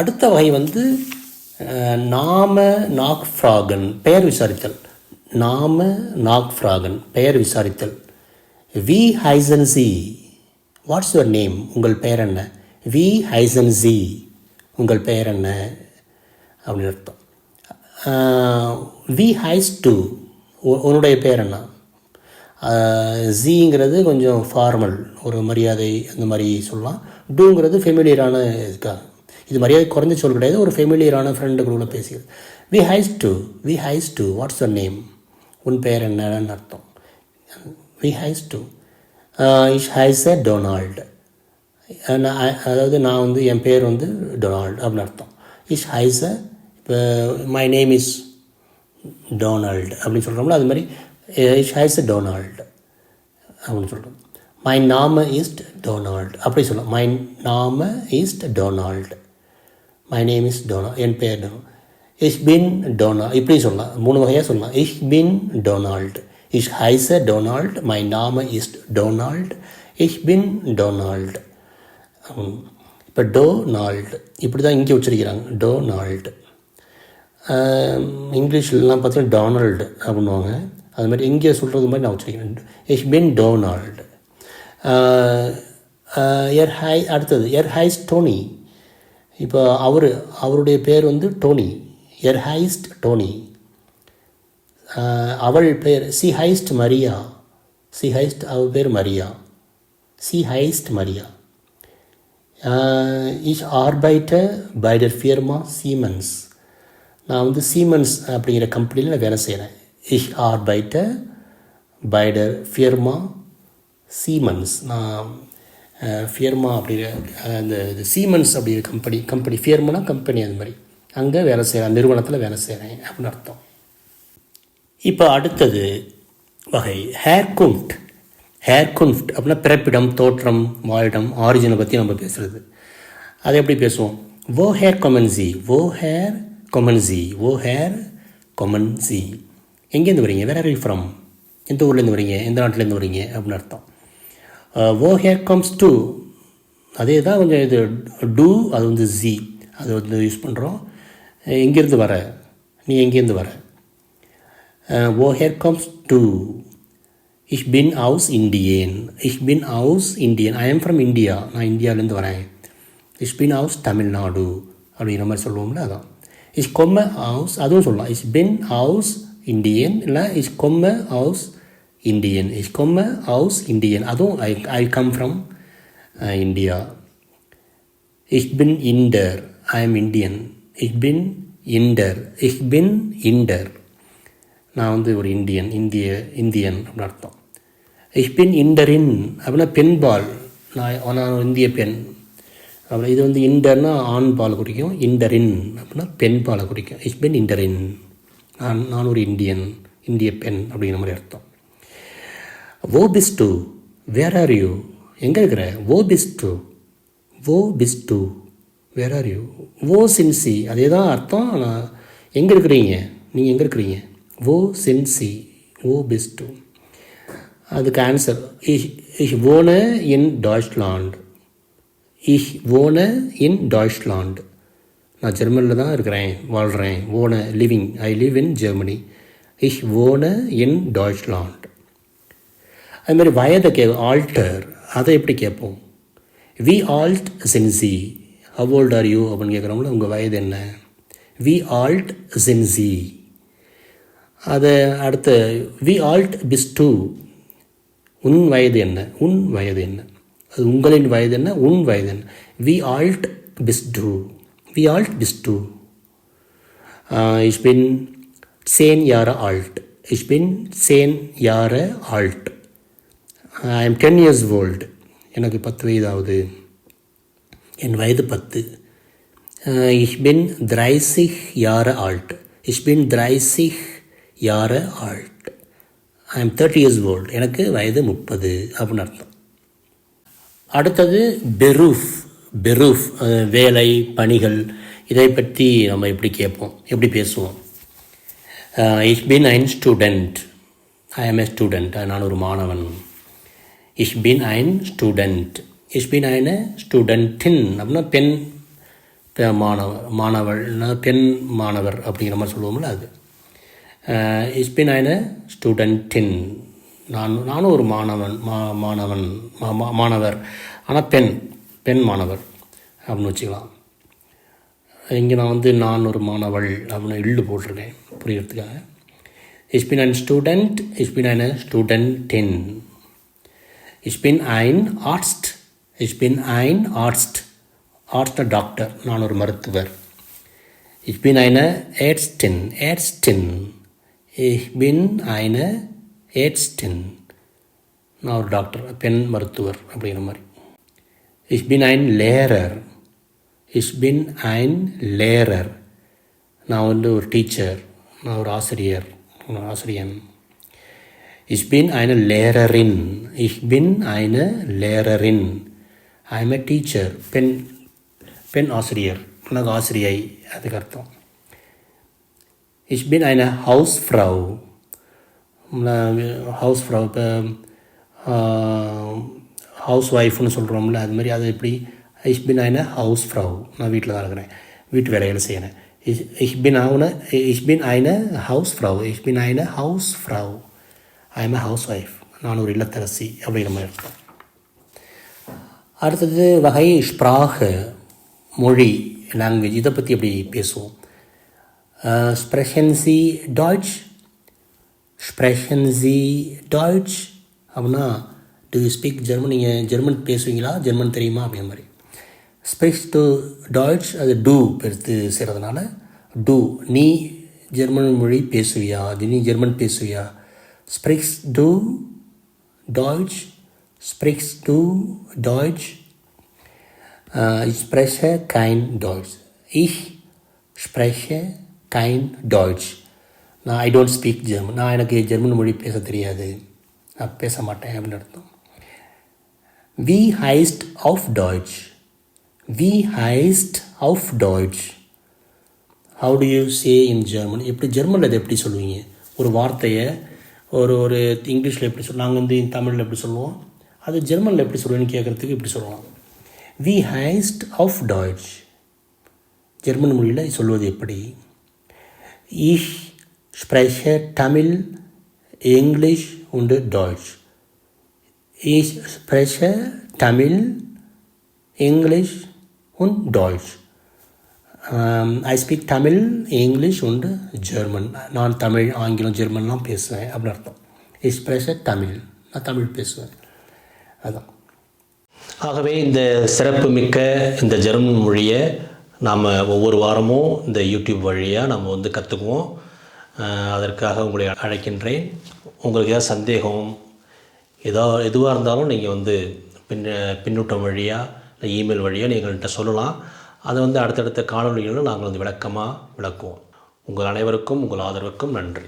அடுத்த வகை வந்து நாம நாக் ஃப்ராகன் பெயர் விசாரித்தல். நாம நாக் ஃப்ராகன் பெயர் விசாரித்தல். வி ஹைசன்சி வாட்ஸ் யுவர் நேம் உங்கள் பெயர் என்ன? வி ஹைசன்சி உங்கள் பெயர் என்ன? அப்படின்னு அர்த்தம். வி ஹைஸ் டு உன்னுடைய பெயர் என்ன? ஜிங்கிறது கொஞ்சம் ஃபார்மல் ஒரு மரியாதை அந்த மாதிரி சொல்லலாம். டூங்கிறது ஃபெமிலியரான இதுக்காக இது மரியாதை குறைஞ்ச சொல் கிடையாது. ஒரு ஃபெமிலியரான ஃப்ரெண்டுக்குள்ள பேசியது. வி ஹைஸ் டு வி ஹைஸ் டு வாட்ஸ் யுவர் நேம் உன் பெயர் என்னன்னு அர்த்தம். வி ஹைஸ் டு இஷ் ஹைஸ் அ டொனால்டு நான் அதாவது நான் வந்து என் பேர் வந்து டொனால்டு அப்படின்னு அர்த்தம். இஷ் ஹைஸ் அ இப்போ மை நேம் இஸ் டொனால்டு அப்படின்னு சொல்கிறோம்ல அது மாதிரி இஷ் ஹைஸ் அ டொனால்டு அப்படின்னு சொல்கிறோம் மை நாம இஸ்ட் டொனால்டு அப்படி சொல்லலாம் மை நாம இஸ்ட் Donald my name is Donald என் பேர் இஷ் பின் டொனா இப்படி சொல்லலாம். மூணு வகையாக சொல்லலாம். இஷ் பின் டொனால்டு இஷ் ஹைஸ் அ மை நாம இஸ் டொனால்டு இஷ் பின் டொனால்டு இப்போ டொனால்டு இப்படி தான் இங்கே வச்சுருக்கிறாங்க. டொனால்டு இங்கிலீஷ்லாம் பார்த்தீங்கன்னா டொனால்டு அப்படின்னுவாங்க. அது மாதிரி இங்கே சொல்கிறது மாதிரி நான் உச்சரிக்கிறேன் இஷ் பின் டொனால்டு எர் ஹை அடுத்தது. எர் ஹைஸ் டோனி இப்போ அவர் அவருடைய பேர் வந்து டோனி எர் ஹைஸ்ட் டோனி. அவள் பேர் சி ஹைஸ்ட் மரியா சி ஹைஸ்ட் அவள் பேர் மரியா. சி ஹைஸ்ட் மரியா. இஷ் ஆர்பைட்ட பைடர் ஃபியர்மா சீமன்ஸ். நான் வந்து சீமன்ஸ் அப்படிங்கிற கம்பெனியில் நான் வேலை செய்கிறேன் இஷ் ஆர்பைட்ட பைடர் ஃபியர்மா சீமன்ஸ். நான் ஃபியர்மா அப்படிங்கிற அந்த இது சீமன்ஸ் அப்படிங்கிற கம்பெனி கம்பெனி ஃபியர்மானா கம்பெனி அது மாதிரி. அங்கே வேலை செய்கிறேன் நிறுவனத்தில் வேலை செய்கிறேன் அப்படின்னு அர்த்தம். இப்போ அடுத்தது வகை ஹேர்குண்ட் ஹேர்குண்ட் அப்படின்னா பிறப்பிடம் தோற்றம் வாழிடம் ஆரிஜினை பற்றி நம்ம பேசுகிறது அதை எப்படி பேசுவோம்? ஓ ஹேர் கொமன்சி ஓ ஹேர் கொமன்சி ஓ ஹேர் கொமன்சி எங்கேருந்து வரீங்க? வேர் ஆர் யூ ஃப்ரம் எந்த ஊர்லேருந்து வரீங்க? எந்த நாட்டிலேருந்து வரீங்க? அப்படின்னு அர்த்தம். ஓ ஹேர் கம்ஸ் டு அதே தான் கொஞ்சம் இது டூ அது வந்து ஜி அது வந்து யூஸ் பண்ணுறோம் எங்கேருந்து வர நீ எங்கேருந்து வர? ஓ ஹேர் கம்ஸ் டு இஷ் பின் ஹவுஸ் இண்டியன் இஷ் பின் ஹவுஸ் இண்டியன் ஐ எம் ஃப்ரம் இந்தியா நான் இந்தியாவிலேருந்து வரேன். இஷ் பின் ஹவுஸ் தமிழ்நாடு அப்படிங்கிற மாதிரி சொல்லுவோம்ல அதான். இஷ் கொம்ம ஹவுஸ் அதுவும் சொல்லலாம். இஷ் பின் ஹவுஸ் இண்டியன் இல்லை இஷ் கொம்ம ஹவுஸ் இந்தியன் இஷ் கொம்ம ஹவுஸ் இண்டியன் அதுவும் I I come from India இஷ் பின் இண்டர் ஐ எம் இண்டியன் இஷ் பின் இண்டர் இஷ் பின் இண்டர் நான் வந்து ஒரு இந்தியன் இந்திய இந்தியன் அப்படின்னு அர்த்தம். இஷ் பின் இண்டரின் அப்படின்னா பெண்பால். நான் நான் இந்திய பெண். அப்படி இது வந்து இண்டர்னா ஆண் பால் குறிக்கும். இண்டரின் அப்படின்னா பெண் பாலை குறிக்கும். இஷ் பின் இண்டரின் நான் நான் ஒரு இந்தியன் இந்திய பெண் அப்படிங்கிற மாதிரி அர்த்தம். ஓ பிஸ்டு வேர் ஆர் யூ எங்கே இருக்கிற? ஓ பிஸ்டு ஓ பிஸ்டு வேர் ஆர் யூ ஓ சின்சி அதே தான் அர்த்தம். ஆனால் எங்கே இருக்கிறீங்க? நீங்கள் எங்கே இருக்கிறீங்க? ஓ சின்சி ஓ பிஸ்டு அதுக்கு ஆன்சர் இஹ் இஹ் ஓன இன் டாய்ச்லாண்ட் இஹ் ஓன இன் டாய்ச்லாண்ட் நான் ஜெர்மனியில் தான் இருக்கிறேன். வாழ்கிறேன் ஓன living I live in Germany இஹ் ஓன இன் டாய்ச்லாண்ட் அது மாதிரி வயதை கே ஆல்டர் அதை எப்படி கேட்போம்? வி ஆல்ட் சின்சி ஹவ் ஓல்ட் ஆர் யூ அப்படின்னு கேட்குறவங்கள உங்கள் வயது என்ன? வி ஆல்ட் சின்சி அதை அடுத்த வி ஆல்ட் பிஸ் டூ உன் வயது என்ன? உன் வயது என்ன? அது உங்களின் வயது என்ன? உன் வயது என்ன? வி ஆல்ட் பிஸ் டூ வி ஆல்ட் பிஸ் டூ இஷ்பின் சேன் யார ஆல்ட் இஷ்பின் சேன் யார alt I am ten years old எனக்கு பத்து வயதாகுது என் வயது பத்து. இஷ் பின் திரைசிக் யார ஆல்ட் இஷ் பின் திரைசிக் யார alt I am thirty years old எனக்கு வயது முப்பது அப்படின்னு அர்த்தம். அடுத்தது பெரூஃப் பெரூஃப் uh, வேலை பணிகள். இதை பற்றி நம்ம எப்படி கேட்போம்? எப்படி பேசுவோம்? இஷ் பின் ஐன் ஸ்டூடெண்ட் ஐ எம் ஏ ஸ்டூடெண்ட் நான் ஒரு மாணவன். இஷ் பின் ஐன் ஸ்டூடெண்ட் இஷ் பின் ஐன ஸ்டூடெண்ட்டின் அப்படின்னா பெண் மாணவர் மாணவள் பெண் மாணவர் அப்படிங்கிற மாதிரி சொல்லுவோம்ல அது. இஸ் பின் ஐன ஸ்டூடெண்ட்டின் நான் நானும் ஒரு மாணவன் மா மாணவன் மா மா- மாணவர். ஆனால் பெண் பெண் மாணவர் அப்படின்னு வச்சுக்கலாம். இங்கே நான் வந்து நான் ஒரு மாணவள் அப்படின்னு இள்ளு போட்டிருக்கேன் புரியறதுக்காக. இஸ்பின் அண்ட் ஸ்டூடெண்ட் இஸ்பின் அண்ட் ஸ்டூடெண்ட் டென் Ich bin ein Arzt. Ich bin ein Arzt. Arzt doctor நான் ஒரு மருத்துவர் Ich bin eine Ärztin. Ärztin. Ich bin eine Ärztin. நான் ஒரு டாக்டர் பெண் மருத்துவர் அப்படிங்கிற மாதிரி இஷ் பின் ஐன் லேரர் இஷ் பின் ஐன் லேரர் நான் வந்து ஒரு டீச்சர் நான் ஒரு ஆசிரியர் ஆசிரியன் Ich bin eine Lehrerin. Ich bin eine Lehrerin. I am a teacher. பெண் பெண் ஆசிரியர் உனக்கு ஆசிரியை அதுக்கு அர்த்தம் இஷ் பின் ஐன ஹவுஸ் ஃப்ரவ் ஹவுஸ் ஃப்ரவ் இப்போ ஹவுஸ் ஒய்ஃப்னு சொல்கிறோம்ல அது மாதிரி அது எப்படி இஷ் பின் ஐன ஹவுஸ் ஃப்ரவ் நான் வீட்டில் தான் இருக்கிறேன் வீட்டு வேலைகள் செய்யணும் இஷ் இஷ் பின் ஆகுன இஷ் பின் ஐன ஹவுஸ் ஃப்ரவ் இஷ் பின் ஐன ஹவுஸ் ஃப்ரவ் I am ஹவுஸ் ஒய்ஃப் நான் ஒரு இல்லத்தரசி அப்படிங்கிற மாதிரி இருக்கும் அடுத்தது வகை ஸ்ப்ராக மொழி லாங்குவேஜ் இதை பற்றி எப்படி பேசுவோம்? ஸ்ப்ரெஷன் சி டாய்ச் ஸ்ப்ரெஷன் சி டாய்ச் அப்படின்னா டு யூ ஸ்பீக் ஜெர்மன் நீங்கள் ஜெர்மன் பேசுவீங்களா? ஜெர்மன் தெரியுமா? அப்படிங்கிற மாதிரி. ஸ்பெஷ் டு டாய்ச் அது டூ பெருத்து செய்கிறதுனால டூ நீ ஜெர்மன் மொழி பேசுவியா? நீ ஜெர்மன் பேசுவியா? ஸ்ப்ரிக்ஸ் டு டாய்ச் ஸ்ப்ரிக்ஸ் டு டாய்ச் ich spreche kein Deutsch. Ich spreche kein Deutsch. நான் ஐ டோன்ட் ஸ்பீக் ஜெர்மன் நான் எனக்கு ஜெர்மன் மொழி பேச தெரியாது. நான் பேச மாட்டேன் அப்படின்னு அர்த்தம். வி ஹைஸ்ட் ஆஃப் டாய்ச் வி ஹைஸ்ட் ஆஃப் Deutsch how do you say in German எப்படி ஜெர்மனில் இதை எப்படி சொல்லுவீங்க? ஒரு வார்த்தையை ஒரு ஒரு இங்கிலீஷில் எப்படி சொல் நாங்கள் வந்து தமிழில் எப்படி சொல்லுவோம்? அது ஜெர்மனில் எப்படி சொல்லுவேன்னு கேட்குறதுக்கு இப்படி சொல்லுவோம் வி ஹைஸ்ட் ஆஃப் டாய்ச் ஜெர்மன் மொழியில் சொல்வது எப்படி? இஷ் spreche தமிழ் இங்கிலீஷ் உண்டு டாய்ச் Ich spreche Tamil English und Deutsch. I speak Tamil English உண்டு ஜெர்மன் நான் தமிழ் ஆங்கிலம் ஜெர்மன்லாம் பேசுவேன் அப்படின்னு அர்த்தம். இஸ் பேச தமிழ் நான் தமிழ் பேசுவேன். அதான். ஆகவே இந்த சிறப்பு மிக்க இந்த ஜெர்மன் மொழியை நாம் ஒவ்வொரு வாரமும் இந்த யூடியூப் வழியாக நம்ம வந்து கற்றுக்குவோம் அதற்காக உங்களை அழைக்கின்றேன். உங்களுக்கு ஏதாவது சந்தேகம் ஏதோ எதுவாக இருந்தாலும் நீங்கள் வந்து பின் பின்னூட்டம் வழியாக இல்லை இமெயில் வழியாக நீங்கள் எங்கள்கிட்ட சொல்லலாம். அதை வந்து அடுத்தடுத்த காணொலிகளில் நாங்கள் வந்து விளக்கமாக விளக்குவோம். உங்கள் அனைவருக்கும் உங்கள் ஆதரவுக்கும் நன்றி.